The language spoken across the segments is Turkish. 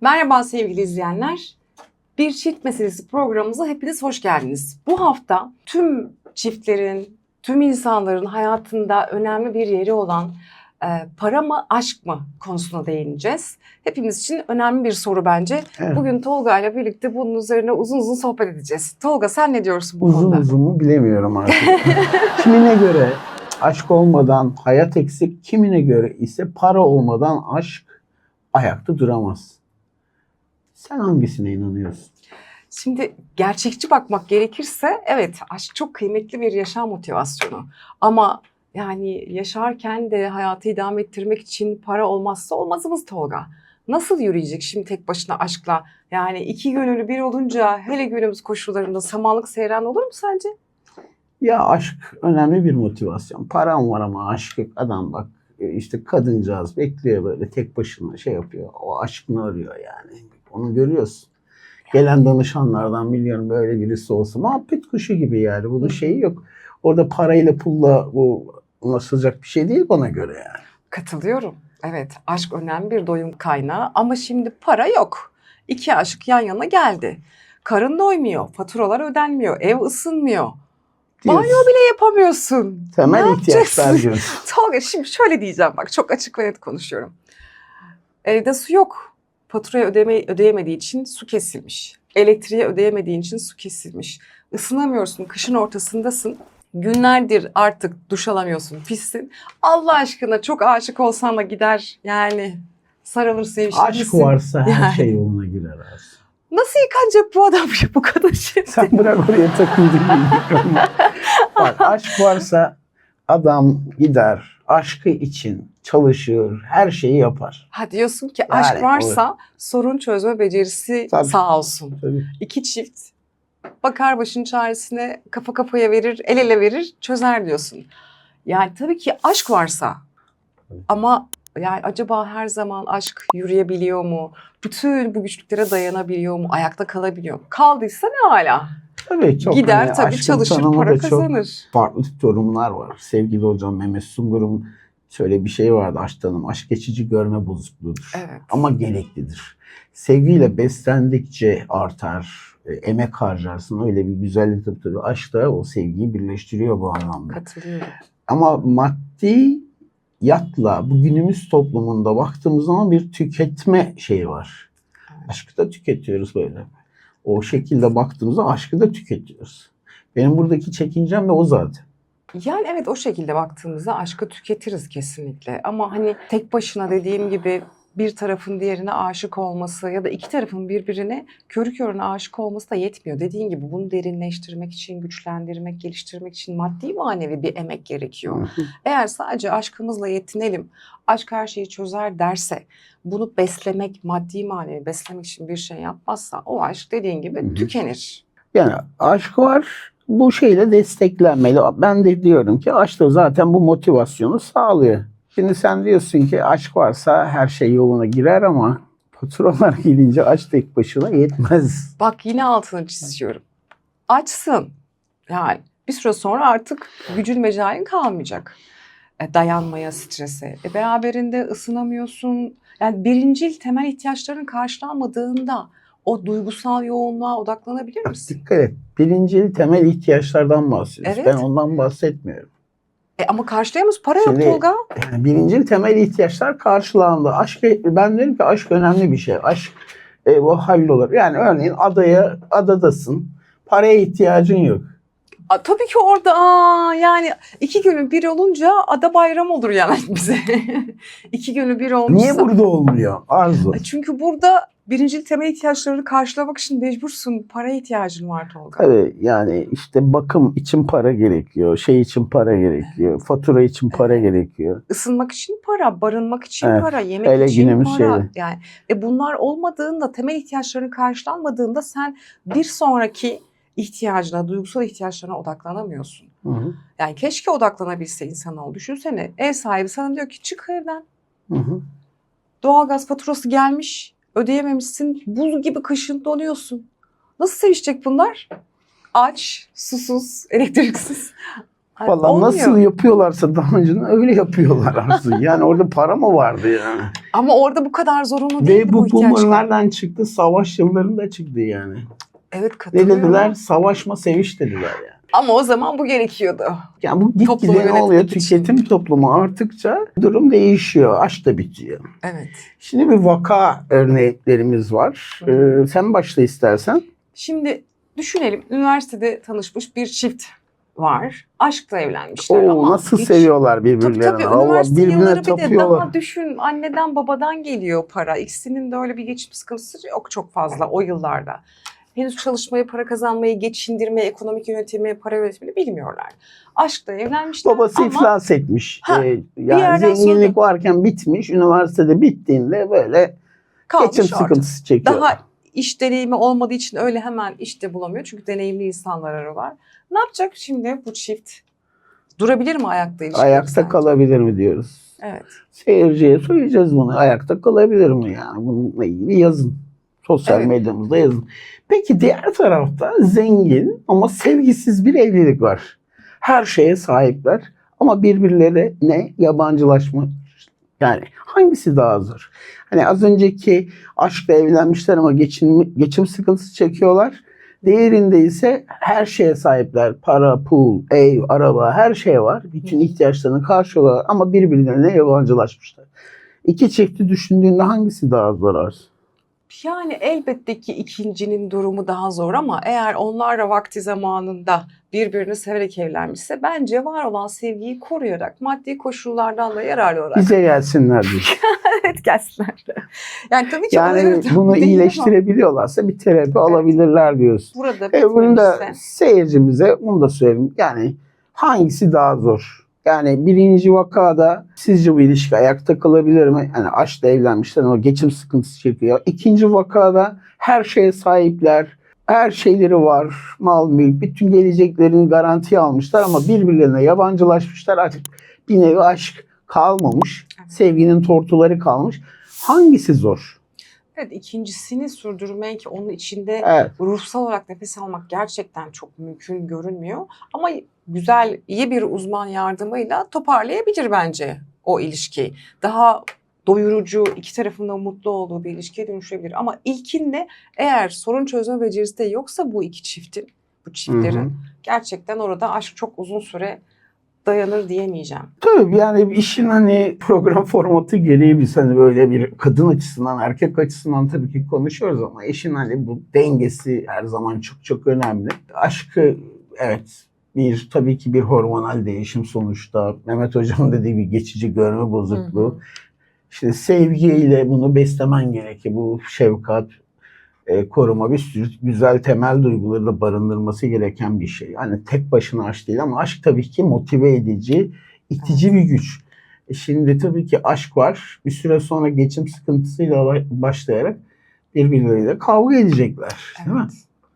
Merhaba sevgili izleyenler. Bir çift meselesi programımıza hepiniz hoş geldiniz. Bu hafta tüm çiftlerin, tüm insanların hayatında önemli bir yeri olan e, para mı aşk mı konusuna değineceğiz. Hepimiz için önemli bir soru bence. Evet. Bugün Tolga ile birlikte bunun üzerine uzun uzun sohbet edeceğiz. Tolga sen ne diyorsun bu Uzun konuda? uzun mu bilemiyorum artık. kimine göre aşk olmadan hayat eksik, kimine göre ise para olmadan aşk ayakta duramaz. Sen hangisine inanıyorsun? Şimdi gerçekçi bakmak gerekirse evet aşk çok kıymetli bir yaşam motivasyonu. Ama yani yaşarken de hayatı idame ettirmek için para olmazsa olmazımız Tolga. Nasıl yürüyecek şimdi tek başına aşkla? Yani iki gönüllü bir olunca hele günümüz koşullarında samanlık seyran olur mu sence? Ya aşk önemli bir motivasyon. Param var ama aşk yok. Adam bak işte kadıncağız bekliyor böyle tek başına şey yapıyor. O aşkını arıyor yani. Onu görüyorsun. Gelen danışanlardan biliyorum böyle birisi olsa muhabbet kuşu gibi yani. Bunun şeyi yok. Orada parayla pulla bu ulaşılacak bir şey değil bana göre yani. Katılıyorum. Evet aşk önemli bir doyum kaynağı ama şimdi para yok. İki aşık yan yana geldi. Karın doymuyor, faturalar ödenmiyor, ev ısınmıyor. Banyo bile yapamıyorsun. Temel Ne ihtiyaçlar gibi. Tolga şimdi şöyle diyeceğim bak çok açık ve net konuşuyorum. Evde su yok. Faturayı ödeme, ödeyemediği için su kesilmiş. Elektriği ödeyemediğin için su kesilmiş. Isınamıyorsun, kışın ortasındasın. Günlerdir artık duş alamıyorsun, pissin. Allah aşkına çok aşık olsan da gider yani sarılır sevişir Aşk misin? varsa her Yani. şey yoluna girer Arzu. Nasıl yıkanacak bu adam ya bu kadın şimdi? Sen bırak oraya takıldın. Bak aşk varsa adam gider aşkı için çalışır, her şeyi yapar. Ha diyorsun ki aşk Yani, varsa sorun çözme becerisi Tabii. sağ olsun. Tabii. İki çift bakar başın çaresine kafa kafaya verir, el ele verir, çözer diyorsun. Yani tabii ki aşk varsa ama yani acaba her zaman aşk yürüyebiliyor mu? Bütün bu güçlüklere dayanabiliyor mu? Ayakta kalabiliyor mu? Kaldıysa ne hala? Tabii çok Gider hani tabii çalışır para da çok kazanır. farklı yorumlar var. Sevgili hocam Mehmet Sungur'un şöyle bir şey vardı aşk tanımı. Aşk geçici görme bozukluğudur. Evet. Ama gereklidir. Sevgiyle beslendikçe artar, e, emek harcarsın. Öyle bir güzellik tabii tabii. Aşk da o sevgiyi birleştiriyor bu anlamda. Katılıyorum. Ama maddi yatla bu günümüz toplumunda baktığımız zaman bir tüketme şeyi var. Aşkı da tüketiyoruz böyle. O şekilde baktığımızda aşkı da tüketiyoruz. Benim buradaki çekincem de o zaten. Yani evet o şekilde baktığımızda aşkı tüketiriz kesinlikle. Ama hani tek başına dediğim gibi bir tarafın diğerine aşık olması ya da iki tarafın birbirine körü körüne aşık olması da yetmiyor. Dediğin gibi bunu derinleştirmek için, güçlendirmek, geliştirmek için maddi manevi bir emek gerekiyor. Eğer sadece aşkımızla yetinelim, aşk her şeyi çözer derse, bunu beslemek, maddi manevi beslemek için bir şey yapmazsa o aşk dediğin gibi tükenir. Yani aşk var bu şeyle desteklenmeli. Ben de diyorum ki aşk da zaten bu motivasyonu sağlıyor. Şimdi sen diyorsun ki aşk varsa her şey yoluna girer ama faturalar gelince aşk tek başına yetmez. Bak yine altını çiziyorum. Açsın. Yani bir süre sonra artık gücün mecalin kalmayacak. E, dayanmaya, strese. E, beraberinde ısınamıyorsun. Yani birincil temel ihtiyaçların karşılanmadığında o duygusal yoğunluğa odaklanabilir misin? Dikkat et. Birinci temel ihtiyaçlardan bahsediyoruz. Evet. Ben ondan bahsetmiyorum. E, ama karşılayamıyoruz. Para yok Şimdi- Tolga. Yani birinci temel ihtiyaçlar karşılandı. Aşk, ben derim ki aşk önemli bir şey. Aşk e, bu hallolur. Yani örneğin adaya, adadasın. Paraya ihtiyacın yok. A, tabii ki orada aa, yani iki günü bir olunca ada bayram olur yani bize. iki günü bir olmuşsa. Niye burada olmuyor? Arzu. E, Çünkü burada birincil temel ihtiyaçlarını karşılamak için mecbursun. Paraya ihtiyacın var Tolga. Tabii yani işte bakım için para gerekiyor. Şey için para gerekiyor. Fatura için para gerekiyor. Isınmak için para, barınmak için Evet, para, yemek hele için para. şeyi. Yani e bunlar olmadığında, temel ihtiyaçların karşılanmadığında sen bir sonraki ihtiyacına, duygusal ihtiyaçlarına odaklanamıyorsun. Hı hı. Yani keşke odaklanabilse insanoğlu. Düşünsene ev sahibi sana diyor ki çık evden. Hı hı. Doğalgaz faturası gelmiş, ödeyememişsin, buz gibi kışın donuyorsun. Nasıl sevişecek bunlar? Aç, susuz, elektriksiz. Vallahi olmuyor. nasıl yapıyorlarsa daha önceden öyle yapıyorlar aslında. Yani orada para mı vardı yani? Ama orada bu kadar zorunlu değil Ve bu ihtiyaçlar. boomer nereden çıktı? Savaş yıllarında çıktı yani. Evet Ne katılıyorum. dediler? Savaşma seviş dediler yani. Ama o zaman bu gerekiyordu. Yani bu gitgide ne oluyor? için. Tüketim toplumu arttıkça durum değişiyor. Aşk da bitiyor. Evet. Şimdi bir vaka örneklerimiz var. Ee, sen başla istersen. Şimdi düşünelim üniversitede tanışmış bir çift var. Aşkla evlenmişler Oo, ama nasıl hiç- seviyorlar birbirlerini. Tabii tabii Allah üniversite birbirine yılları bir de tapıyorlar. daha düşün anneden babadan geliyor para. İkisinin de öyle bir geçim sıkıntısı yok çok fazla o yıllarda. Henüz çalışmayı, para kazanmayı, geçindirmeyi, ekonomik yönetimi, para yönetimini bilmiyorlar. Aşkla evlenmişler Babası ama iflas etmiş. Ha, Ee, yani zenginlik sonra- varken bitmiş. Üniversitede bittiğinde böyle kalmış geçim ortada. sıkıntısı çekiyor. Daha iş deneyimi olmadığı için öyle hemen işte bulamıyor. Çünkü deneyimli insanlar arıyorlar. Ne yapacak şimdi bu çift? Durabilir mi ayakta Ayakta sence? kalabilir mi diyoruz. Evet. Seyirciye söyleyeceğiz bunu. Ayakta kalabilir mi yani? Bununla ilgili yazın. Sosyal Evet. medyamızda yazın. Peki diğer tarafta zengin ama sevgisiz bir evlilik var. Her şeye sahipler ama birbirlerine yabancılaşma. Yani hangisi daha zor? Hani az önceki aşkla evlenmişler ama geçim, geçim sıkıntısı çekiyorlar. Diğerinde ise her şeye sahipler. Para, pul, ev, araba her şey var. Bütün ihtiyaçlarını karşılıyorlar ama birbirlerine yabancılaşmışlar. İki çifti düşündüğünde hangisi daha zor Arzu? Yani elbette ki ikincinin durumu daha zor ama eğer onlar da vakti zamanında birbirini severek evlenmişse bence var olan sevgiyi koruyarak maddi koşullardan da yararlı olarak Bize gelsinler diye. evet gelsinler. Yani tabii ki Yani bunu ama iyileştirebiliyorlarsa bir terapi alabilirler diyorsun. Burada E bunu da seyircimize bunu da söyleyeyim. Yani hangisi daha zor? Yani birinci vakada sizce bu ilişki ayakta kalabilir mi? Yani aşkla evlenmişler ama geçim sıkıntısı çekiyor. İkinci vakada her şeye sahipler. Her şeyleri var. Mal, mülk, bütün geleceklerini garantiye almışlar ama birbirlerine yabancılaşmışlar. Artık bir nevi aşk kalmamış. Sevginin tortuları kalmış. Hangisi zor? Evet ikincisini sürdürmek onun içinde Evet. ruhsal olarak nefes almak gerçekten çok mümkün görünmüyor. Ama güzel, iyi bir uzman yardımıyla toparlayabilir bence o ilişkiyi. Daha doyurucu, iki tarafın da mutlu olduğu bir ilişkiye dönüşebilir. Ama ilkinde eğer sorun çözme becerisi de yoksa bu iki çiftin, bu çiftlerin Hı hı. gerçekten orada aşk çok uzun süre dayanır diyemeyeceğim. Tabii yani işin hani program formatı gereği biz hani böyle bir kadın açısından erkek açısından tabii ki konuşuyoruz ama işin hani bu dengesi her zaman çok çok önemli. Aşkı evet bir tabii ki bir hormonal değişim sonuçta. Mehmet Hocam dediği gibi geçici görme bozukluğu. İşte sevgiyle bunu beslemen gerekiyor. Bu şefkat, e, koruma bir sürü güzel temel duyguları da barındırması gereken bir şey. Yani tek başına aşk değil ama aşk tabii ki motive edici, itici bir güç. E şimdi tabii ki aşk var. Bir süre sonra geçim sıkıntısıyla ba- başlayarak birbirleriyle kavga edecekler. Değil mi?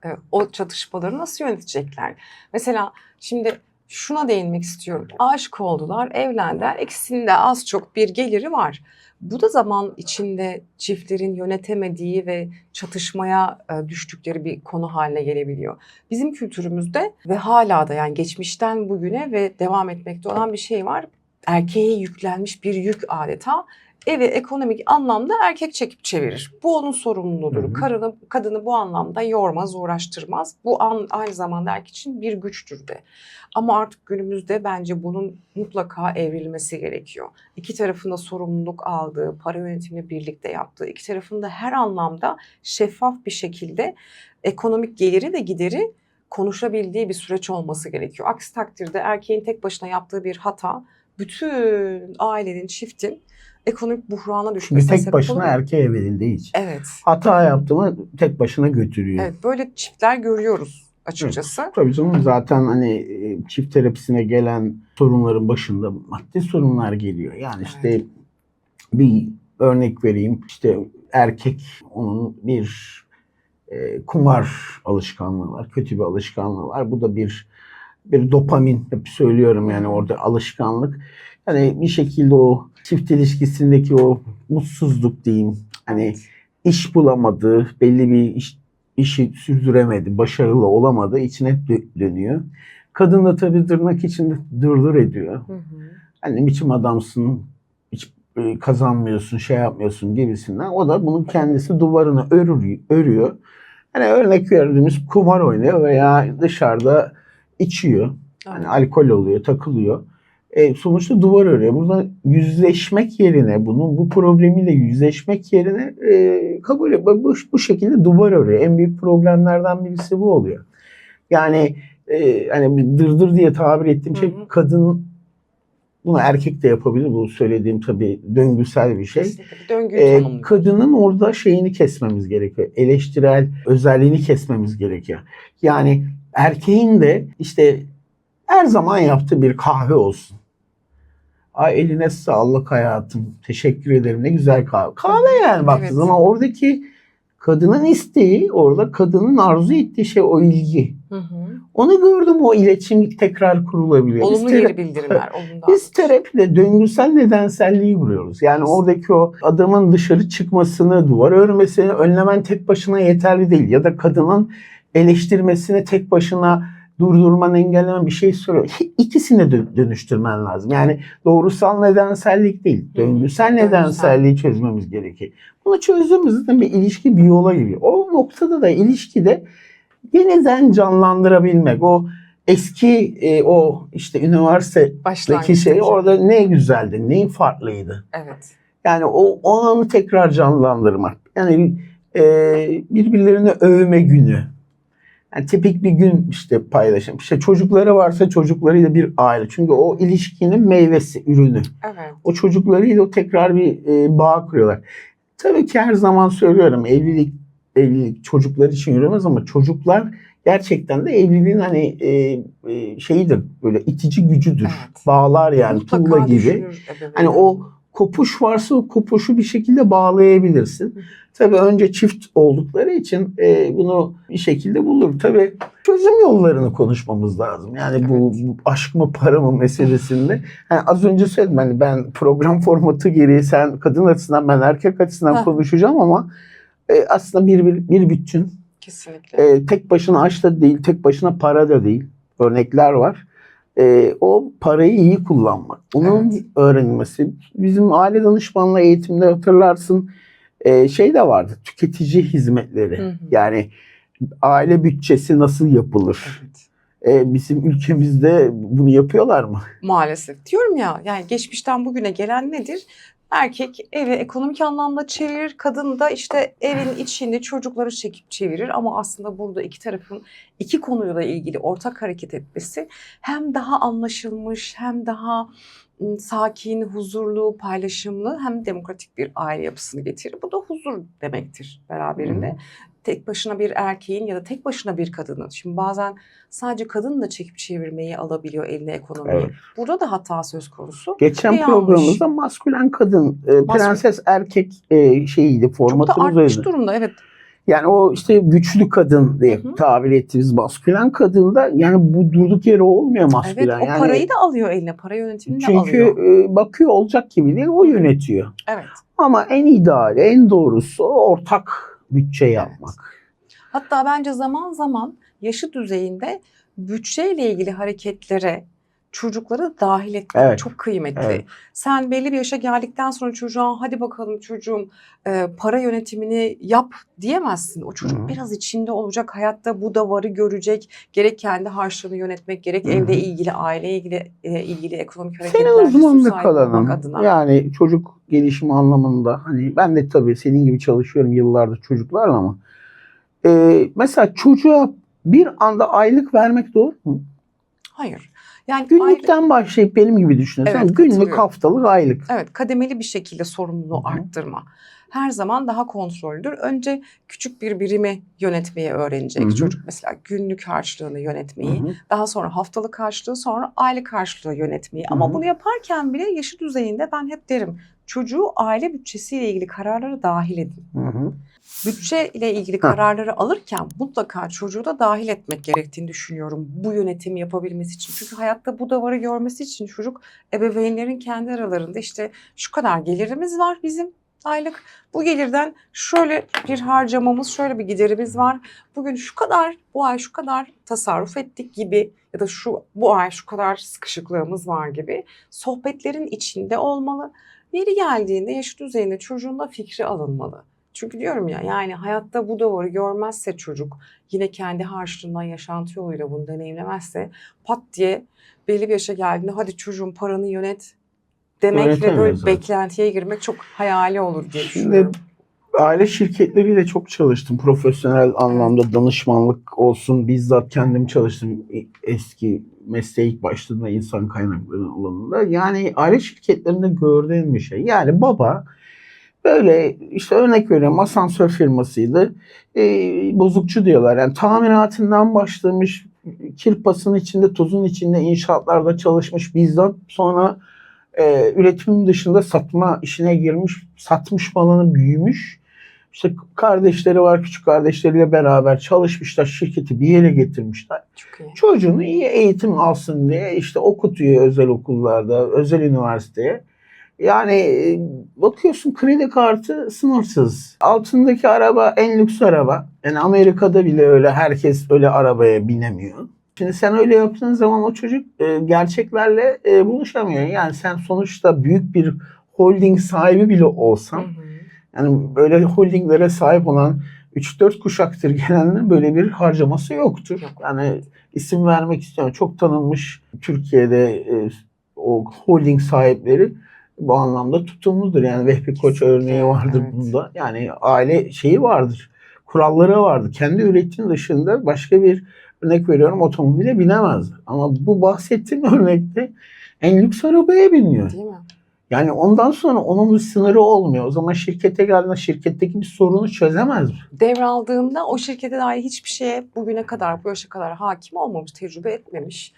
Evet, o çatışmaları nasıl yönetecekler? Mesela şimdi şuna değinmek istiyorum. Aşık oldular, evlendiler. İkisinde az çok bir geliri var. Bu da zaman içinde çiftlerin yönetemediği ve çatışmaya e, düştükleri bir konu haline gelebiliyor. Bizim kültürümüzde ve hala da yani geçmişten bugüne ve devam etmekte olan bir şey var. Erkeğe yüklenmiş bir yük adeta. Evi ekonomik anlamda erkek çekip çevirir. Bu onun sorumluluğudur. Hı hı. Karını, kadını bu anlamda yormaz, uğraştırmaz. Bu an, aynı zamanda erkek için bir güçtür de. Ama artık günümüzde bence bunun mutlaka evrilmesi gerekiyor. İki tarafında sorumluluk aldığı, para yönetimini birlikte yaptığı, iki tarafında her anlamda şeffaf bir şekilde ekonomik geliri ve gideri konuşabildiği bir süreç olması gerekiyor. Aksi takdirde erkeğin tek başına yaptığı bir hata bütün ailenin, çiftin ekonomik buhrana düşmesine tek sebep başına oluyor. erkeğe verildiği için. Evet. Hata yaptı mı tek başına götürüyor. Evet böyle çiftler görüyoruz açıkçası. Tabii canım zaten hani e, çift terapisine gelen sorunların başında maddi sorunlar geliyor. Yani işte Evet. bir örnek vereyim. İşte erkek onun bir e, kumar alışkanlığı var. Kötü bir alışkanlığı var. Bu da bir bir dopamin hep söylüyorum yani orada alışkanlık. Yani bir şekilde o çift ilişkisindeki o mutsuzluk diyeyim. Hani iş bulamadı, belli bir iş, işi sürdüremedi, başarılı olamadı, içine dö- dönüyor. Kadın da tabii tırnak içinde dırdır ediyor. Hı hı. Hani biçim adamsın, hiç e, kazanmıyorsun, şey yapmıyorsun gibisinden. O da bunun kendisi duvarını örüyor. örüyor. Hani örnek verdiğimiz kumar oynuyor veya dışarıda içiyor. Hani alkol oluyor, takılıyor. E, sonuçta duvar örüyor. Burada yüzleşmek yerine, bunun bu problemiyle yüzleşmek yerine e, kabul et, bu, bu şekilde duvar örüyor. En büyük problemlerden birisi bu oluyor. Yani e, hani bir dırdır diye tabir ettiğim şey Hı hı. kadın bunu erkek de yapabilir. Bu söylediğim tabii döngüsel bir şey. E, tanımlıyor. kadının orada şeyini kesmemiz gerekiyor. Eleştirel özelliğini kesmemiz gerekiyor. Yani erkeğin de işte her zaman yaptığı bir kahve olsun. Ay eline sağlık hayatım. Teşekkür ederim. Ne güzel kahve. Kahve yani baktığı Evet. zaman oradaki kadının isteği, orada kadının arzu ettiği şey o ilgi. Hı hı. Onu gördüm o iletişim tekrar kurulabiliyor. Biz Olumlu tera- geri bildirimler. Olumlu biz terapide döngüsel nedenselliği vuruyoruz. Yani oradaki o adamın dışarı çıkmasını, duvar örmesini önlemen tek başına yeterli değil. Ya da kadının eleştirmesini tek başına durdurman, engellemen bir şey soruyor. İkisini de dönüştürmen lazım. Yani doğrusal nedensellik değil, döngüsel döngüsel. nedenselliği çözmemiz gerekiyor. Bunu çözdüğümüzde bir ilişki bir yola giriyor. O noktada da ilişkide yeniden canlandırabilmek, o eski e, o işte üniversite Başlangıçtaki. şey orada ne güzeldi, ne farklıydı. Evet. Yani o, o anı tekrar canlandırmak. Yani e, birbirlerini övme günü. Yani tipik bir gün işte paylaşım. İşte çocukları varsa çocuklarıyla bir aile. Çünkü o ilişkinin meyvesi, ürünü. Evet. O çocuklarıyla o tekrar bir e, bağ kuruyorlar. Tabii ki her zaman söylüyorum evlilik evlilik çocuklar için yürümez ama çocuklar gerçekten de evliliğin hani e, e, şeyidir böyle itici gücüdür. Evet. Bağlar yani Mutlaka tuğla gibi. düşünür. Hani o kopuş varsa o kopuşu bir şekilde bağlayabilirsin. Tabii önce çift oldukları için e, bunu bir şekilde bulur. Tabii çözüm yollarını konuşmamız lazım. Yani bu, bu aşk mı para mı meselesinde. Yani az önce söyledim hani ben program formatı gereği sen kadın açısından ben erkek açısından Heh. konuşacağım ama e, aslında bir, bir, bir bütün. Kesinlikle. E, tek başına aşk da değil, tek başına para da değil. Örnekler var. E, o parayı iyi kullanmak. Onun Evet. öğrenilmesi. Bizim aile danışmanlığı eğitimde hatırlarsın e, şey de vardı. Tüketici hizmetleri. Hı hı. Yani aile bütçesi nasıl yapılır? Evet. E, bizim ülkemizde bunu yapıyorlar mı? Maalesef. Diyorum ya yani geçmişten bugüne gelen nedir? Erkek evi ekonomik anlamda çevirir, kadın da işte evin içinde çocukları çekip çevirir ama aslında burada iki tarafın iki konuyla ilgili ortak hareket etmesi hem daha anlaşılmış hem daha ım, sakin, huzurlu, paylaşımlı hem demokratik bir aile yapısını getirir. Bu da huzur demektir beraberinde. Tek başına bir erkeğin ya da tek başına bir kadının. Şimdi bazen sadece kadın da çekip çevirmeyi alabiliyor eline ekonomiyi. Evet. Burada da hata söz konusu. Geçen Bir yanlış. programımızda maskülen kadın, e, prenses erkek e, şeyiydi, Çok da formatımız artmış öyle. durumda evet. Yani o işte güçlü kadın diye Hı hı. tabir ettiğimiz maskülen kadında yani bu durduk yere olmuyor Evet maskülen. o yani parayı da alıyor eline. Para yönetimini de çünkü alıyor. e, bakıyor olacak gibi değil o yönetiyor. Evet. Ama en ideali, en doğrusu ortak bütçe yapmak. Hatta bence zaman zaman yaşı düzeyinde bütçeyle ilgili hareketlere çocukları dahil etmek Evet. çok kıymetli. Evet. Sen belli bir yaşa geldikten sonra çocuğa hadi bakalım çocuğum e, para yönetimini yap diyemezsin. O çocuk Hı hı. biraz içinde olacak, hayatta bu davarı görecek. Gerek kendi harçlığını yönetmek, gerek Hı hı. evle ilgili, aile ilgili e, ilgili ekonomik hareketler, Senin uzmanlık alanın adına. yani çocuk gelişimi anlamında hani ben de tabii senin gibi çalışıyorum yıllardır çocuklarla ama e, mesela çocuğa bir anda aylık vermek doğru mu? Hayır. Yani Günlükten başlayıp benim gibi düşünürsen Evet, günlük haftalık aylık. Evet, kademeli bir şekilde sorumluluğu Hı hı. arttırma. Her zaman daha kontroldür. Önce küçük bir birimi yönetmeyi öğrenecek Hı hı. çocuk. Mesela günlük harçlığını yönetmeyi, Hı hı. daha sonra haftalık harçlığı, sonra aylık harçlığı yönetmeyi. Hı Ama bunu yaparken bile yaşı düzeyinde ben hep derim çocuğu aile bütçesiyle ilgili kararlara dahil edin. Hı hı. Bütçe ile ilgili kararları alırken mutlaka çocuğu da dahil etmek gerektiğini düşünüyorum bu yönetimi yapabilmesi için. Çünkü hayatta bu davarı görmesi için çocuk ebeveynlerin kendi aralarında işte şu kadar gelirimiz var bizim Aylık bu gelirden şöyle bir harcamamız, şöyle bir giderimiz var. Bugün şu kadar, bu ay şu kadar tasarruf ettik gibi ya da şu bu ay şu kadar sıkışıklığımız var gibi sohbetlerin içinde olmalı. Yeri geldiğinde yaş düzeyinde çocuğun fikri alınmalı. Çünkü diyorum ya yani hayatta bu doğru görmezse çocuk yine kendi harçlığından yaşantı yoluyla bunu deneyimlemezse pat diye belli bir yaşa geldiğinde hadi çocuğum paranı yönet demek ve böyle zaten. beklentiye girmek çok hayali olur diye Şimdi düşünüyorum. Aile şirketleriyle çok çalıştım. Profesyonel anlamda danışmanlık olsun. Bizzat kendim çalıştım eski mesleğe ilk başladığımda insan kaynakları alanında. Yani aile şirketlerinde gördüğüm bir şey. Yani baba böyle işte örnek veriyorum asansör firmasıydı. E, bozukçu diyorlar. Yani tamiratından başlamış kirpasın içinde tozun içinde inşaatlarda çalışmış bizzat sonra e, üretimin dışında satma işine girmiş satmış malını büyümüş işte kardeşleri var küçük kardeşleriyle beraber çalışmışlar şirketi bir yere getirmişler Çok iyi. çocuğunu iyi eğitim alsın diye işte okutuyor özel okullarda özel üniversiteye yani e, bakıyorsun kredi kartı sınırsız. Altındaki araba en lüks araba. Yani Amerika'da bile öyle herkes öyle arabaya binemiyor. Şimdi sen öyle yaptığın zaman o çocuk e, gerçeklerle e, buluşamıyor. Yani sen sonuçta büyük bir holding sahibi bile Hı olsan hı. Yani böyle holdinglere sahip olan 3-4 kuşaktır gelenlerin böyle bir harcaması yoktur. Yok. Yani isim vermek istiyorum. Çok tanınmış Türkiye'de e, o holding sahipleri bu anlamda tutumludur. Yani Vehbi Koç örneği vardır evet. bunda. Yani aile şeyi vardır. Kuralları vardır. Kendi üretim dışında başka bir örnek veriyorum otomobile binemez. Ama bu bahsettiğim örnekte en lüks arabaya biniyor. Değil mi? Yani ondan sonra onun bir sınırı olmuyor. O zaman şirkete geldiğinde şirketteki bir sorunu çözemez mi? devraldığında o şirkete dair hiçbir şeye bugüne kadar, bu yaşa kadar hakim olmamış, tecrübe etmemiş.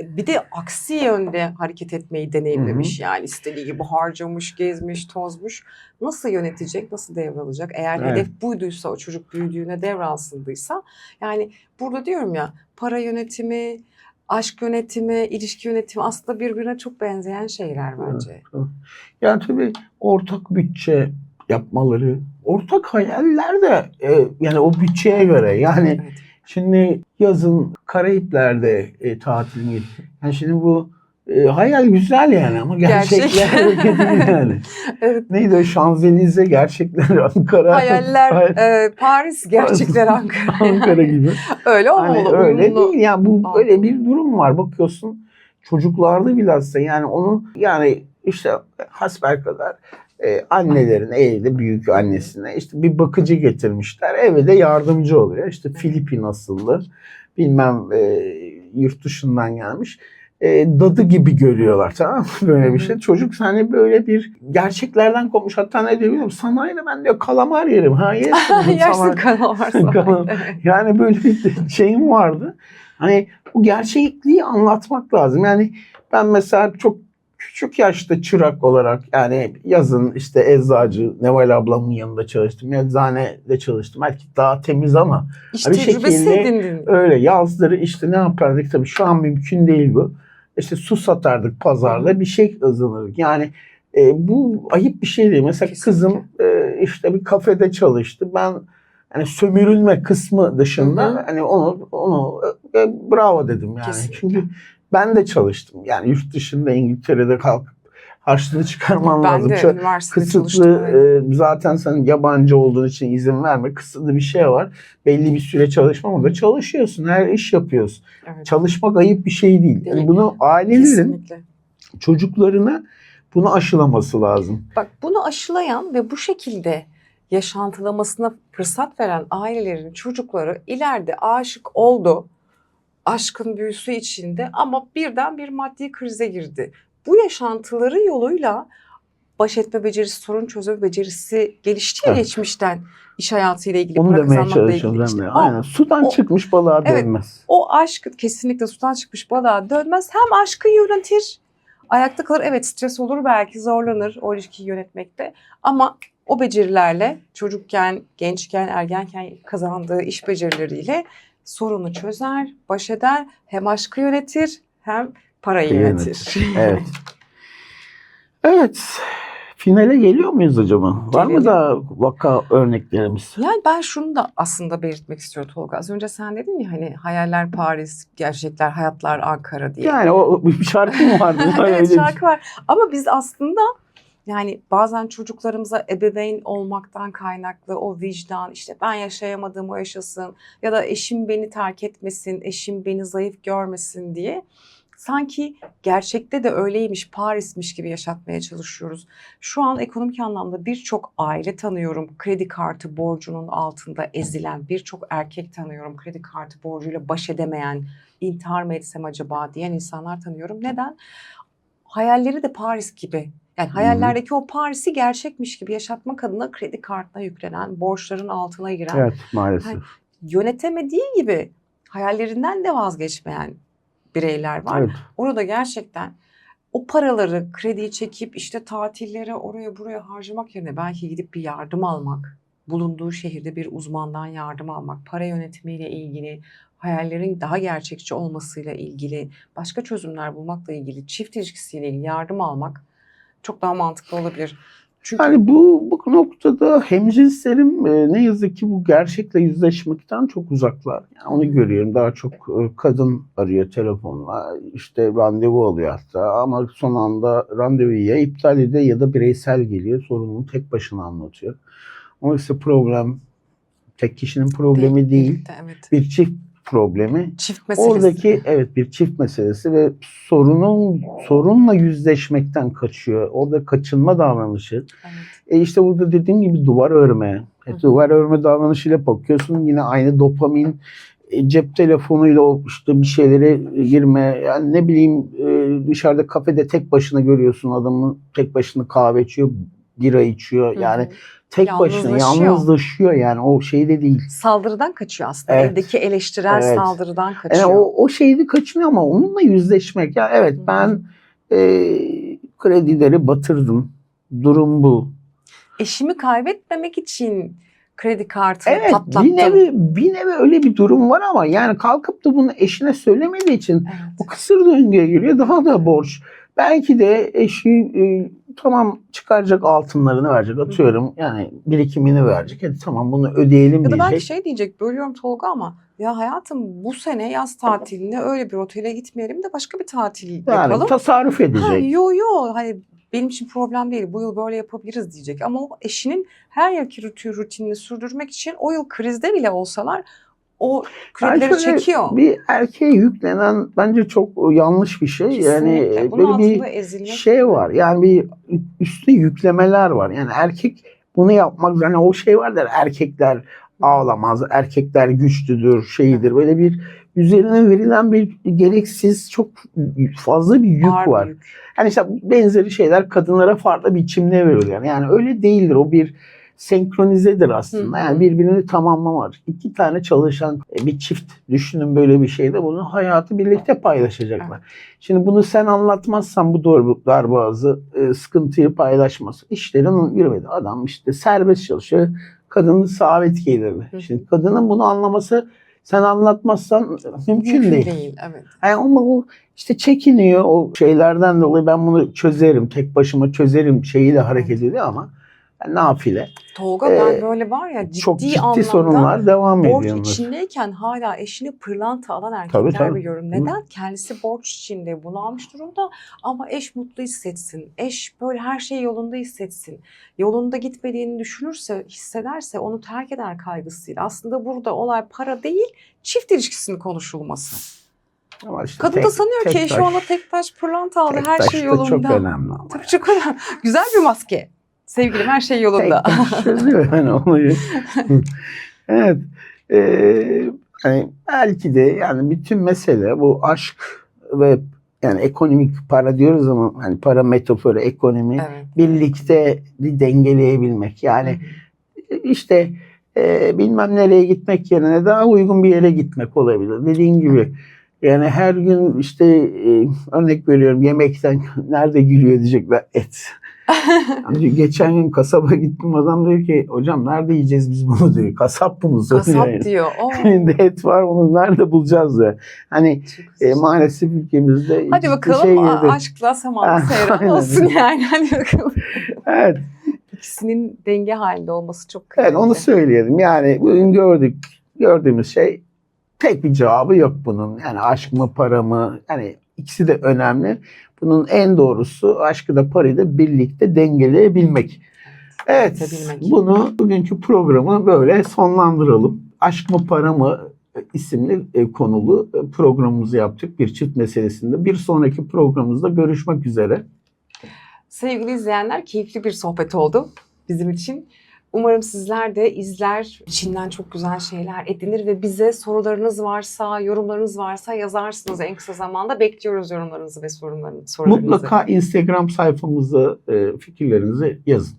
E, Bir de aksi yönde hareket etmeyi deneyimlemiş. Yani istediği gibi harcamış, gezmiş, tozmuş. Nasıl yönetecek, nasıl devralacak? Eğer Evet. hedef buyduysa, o çocuk büyüdüğüne devralsındıysa. Yani burada diyorum ya para yönetimi, aşk yönetimi, ilişki yönetimi aslında birbirine çok benzeyen şeyler bence. Yani tabii ortak bütçe yapmaları, ortak hayaller de e, yani o bütçeye göre. Yani Evet. şimdi yazın Karayipler'de e, tatil? Yani şimdi bu e, hayal güzel yani ama Gerçek. gerçekler öyle değil yani. Evet. Neydi o Şanzelize gerçekler Ankara. Hayaller Hay- e, Paris, gerçekler Ankara. Ankara gibi. Öyle olmalı. Hani öyle değil yani bu Olmalı. böyle bir durum var bakıyorsun çocuklarda bilhassa yani onu yani işte hasbelkader e, annelerin evde büyük annesine işte bir bakıcı getirmişler eve de yardımcı oluyor işte Filipin asıllı bilmem e, yurt dışından gelmiş e, dadı gibi görüyorlar tamam mı böyle bir şey çocuk hani böyle bir gerçeklerden kopmuş hatta ne diyor biliyor musun sanayide ben diyor kalamar yerim ha yersin Yersin kalamar. Kanal. Yani böyle bir şeyim vardı. Hani bu gerçekliği anlatmak lazım. Yani ben mesela çok küçük yaşta çırak olarak yani yazın işte eczacı Neval ablamın yanında çalıştım. Eczanede çalıştım. Belki daha temiz ama İş Bir tecrübesi şekilde edindin. öyle yazları işte ne yapardık tabii şu an mümkün değil bu. İşte su satardık pazarda bir şey kazanırdık. Yani e, bu ayıp bir şey değil. Mesela Kesinlikle. kızım e, işte bir kafede çalıştı. Ben hani sömürülme kısmı dışında Hı hı. hani onu onu e, bravo dedim yani. Kesinlikle. Çünkü ben de çalıştım. Yani yurt dışında İngiltere'de kalkıp harçlığını çıkarmam Ben lazım. de Şöyle üniversitede kısıtlı e, zaten sen yabancı olduğun için izin verme. Kısıtlı bir şey var. Belli bir süre çalışma orada çalışıyorsun. Her iş yapıyorsun. Evet. Çalışmak ayıp bir şey değil. Yani Değil. bunu ailelerin Kesinlikle. çocuklarına bunu aşılaması lazım. Bak bunu aşılayan ve bu şekilde yaşantılamasına fırsat veren ailelerin çocukları ileride aşık oldu. Aşkın büyüsü içinde ama birden bir maddi krize girdi. Bu yaşantıları yoluyla baş etme becerisi, sorun çözme becerisi gelişti ya Evet. geçmişten iş hayatıyla ilgili, Onu para kazanmakla ilgili. işte. O- Aynen. Sudan o- çıkmış balığa Evet. dönmez. O aşk kesinlikle sudan çıkmış balığa dönmez. Hem aşkı yönetir, ayakta kalır. Evet stres olur belki zorlanır o ilişkiyi yönetmekte. Ama o becerilerle çocukken, gençken, ergenken kazandığı iş becerileriyle sorunu çözer, baş eder. Hem aşkı yönetir hem parayı Yönetir. yönetir. Evet. Evet. Finale geliyor muyuz acaba? Var mı Gelelim. daha vaka örneklerimiz? Yani ben şunu da aslında belirtmek istiyorum Tolga. Az önce sen dedin ya hani hayaller Paris, gerçekler, hayatlar Ankara diye. Yani o bir şarkı mı vardı? Evet şarkı var. Ama biz aslında yani bazen çocuklarımıza ebeveyn olmaktan kaynaklı o vicdan işte ben yaşayamadım o yaşasın ya da eşim beni terk etmesin, eşim beni zayıf görmesin diye sanki gerçekte de öyleymiş, Paris'miş gibi yaşatmaya çalışıyoruz. Şu an ekonomik anlamda birçok aile tanıyorum. Kredi kartı borcunun altında ezilen birçok erkek tanıyorum. Kredi kartı borcuyla baş edemeyen, intihar mı etsem acaba diyen insanlar tanıyorum. Neden? Hayalleri de Paris gibi. Yani hayallerdeki o Paris'i gerçekmiş gibi yaşatmak adına kredi kartına yüklenen, borçların altına giren, Evet maalesef. yönetemediği gibi hayallerinden de vazgeçmeyen bireyler var. Evet. Orada gerçekten o paraları krediyi çekip işte tatillere oraya buraya harcamak yerine belki gidip bir yardım almak, bulunduğu şehirde bir uzmandan yardım almak, para yönetimiyle ilgili, hayallerin daha gerçekçi olmasıyla ilgili, başka çözümler bulmakla ilgili, çift ilişkisiyle ilgili yardım almak çok daha mantıklı olabilir. Çünkü Yani bu bu noktada hemcinslerim e, ne yazık ki bu gerçekle yüzleşmekten çok uzaklar. Yani onu görüyorum. Daha çok e, kadın arıyor telefonla. işte randevu alıyor hatta ama son anda randevuyu ya iptal ediyor ya da bireysel geliyor. Sorununu tek başına anlatıyor. Oysa problem tek kişinin problemi değil. birlikte, Evet. Bir çift problemi. Çift meselesi. Oradaki evet bir çift meselesi ve sorunun sorunla yüzleşmekten kaçıyor. Orada kaçınma davranışı. Evet. E işte burada dediğim gibi duvar örme. E, Hı duvar örme davranışıyla bakıyorsun yine aynı dopamin e, cep telefonuyla işte bir şeylere girme yani ne bileyim e, dışarıda kafede tek başına görüyorsun adamı tek başına kahve içiyor bira içiyor yani hı. Tek başına Yalnızlaşıyor. yani o şey de değil. saldırıdan kaçıyor aslında. Evet. Evdeki eleştirel Evet. saldırıdan Yani kaçıyor. o, o şeyi kaçınıyor ama onunla yüzleşmek ya evet hı. ben e, kredileri batırdım durum bu. Eşimi kaybetmemek için kredi kartını Evet patlattım. bir nevi, bir nevi öyle bir durum var ama yani kalkıp da bunu eşine söylemediği için Evet. bu kısır döngüye giriyor daha da borç. Belki de eşi e, tamam çıkaracak altınlarını verecek atıyorum yani birikimini verecek. Hadi tamam bunu ödeyelim Ya da belki diyecek. şey diyecek bölüyorum Tolga ama ya hayatım bu sene yaz tatiline öyle bir otele gitmeyelim de başka bir tatil yani yapalım. tasarruf Ha, edecek. yo yo hani benim için problem değil bu yıl böyle yapabiliriz diyecek ama o eşinin her yılki rutin, rutinini sürdürmek için o yıl krizde bile olsalar o Yani kredileri şöyle çekiyor. Bir erkeğe yüklenen bence çok yanlış bir şey. Yani Kesinlikle. e, Bunun böyle bir ezilmek şey var. Yani bir üstüne yüklemeler var. Yani erkek bunu yapmak hani o şey var der erkekler ağlamaz, erkekler güçlüdür, şeyidir. Böyle bir üzerine verilen bir gereksiz çok fazla bir yük Ağır var. yük. Hani işte benzeri şeyler kadınlara farklı biçimde veriliyor. Yani öyle değildir. O bir senkronizedir aslında. Hı. Yani birbirini tamamlamar. İki tane çalışan e, bir çift düşünün böyle bir şeyde bunu hayatı birlikte paylaşacaklar. Şimdi bunu sen anlatmazsan bu doğru darbağızı e, sıkıntıyı paylaşmaz. İşlerin yürümedi. Adam işte serbest çalışıyor. Kadın sabit gelirli. Hı. Şimdi kadının bunu anlaması sen anlatmazsan mümkün, değil. evet. Yani ama o işte çekiniyor o şeylerden dolayı ben bunu çözerim, tek başıma çözerim şeyiyle hareket ediyor ama yani nafile. Tolga Ee, ben böyle var ya ciddi, Çok ciddi anlamda sorunlar devam borç ediyor. içindeyken hala eşini pırlanta alan erkekler Tabii, tabii. biliyorum. Neden? Kendisi borç içinde bunalmış durumda ama eş mutlu hissetsin. Eş böyle her şey yolunda hissetsin. Yolunda gitmediğini düşünürse, hissederse onu terk eder kaygısıyla. Aslında burada olay para değil, çift ilişkisinin konuşulması. Ama işte Kadın da tek- sanıyor tek ki eşi taş- ona tek taş pırlanta aldı, her şey da yolunda. çok önemli. Tabii çok önemli. Güzel bir maske. Sevgilim her şey yolunda. Tek çözüyor yani olayı. evet. Ee, hani belki de yani bütün mesele bu aşk ve yani ekonomik para diyoruz ama hani para metaforu ekonomi evet. birlikte bir dengeleyebilmek. Yani işte e, bilmem nereye gitmek yerine daha uygun bir yere gitmek olabilir. Dediğin gibi yani her gün işte e, örnek veriyorum yemekten nerede gülüyor diyecekler et. Yani geçen gün kasaba gittim adam diyor ki hocam nerede yiyeceğiz biz bunu diyor. Kasap bunu söylüyor. Kasap yani. diyor. Elinde et var onu nerede bulacağız diyor. Hani çok e, maalesef ülkemizde Hadi bakalım şey aşkla samanlık Ah, seyran olsun yani. Hadi bakalım. Evet. İkisinin denge halinde olması çok Evet kıymetli. onu söyleyelim. Yani bugün gördük gördüğümüz şey tek bir cevabı yok bunun. Yani aşk mı para mı? Yani ikisi de önemli. Bunun en doğrusu aşkı da parayı da birlikte dengeleyebilmek. Evet bunu bugünkü programı böyle sonlandıralım. Aşk mı para mı isimli e, konulu e, programımızı yaptık bir çift meselesinde. Bir sonraki programımızda görüşmek üzere. Sevgili izleyenler keyifli bir sohbet oldu bizim için. Umarım sizler de izler, içinden çok güzel şeyler edinir ve bize sorularınız varsa, yorumlarınız varsa yazarsınız en kısa zamanda. Bekliyoruz yorumlarınızı ve sorularınızı. Mutlaka Instagram sayfamıza e, fikirlerinizi yazın.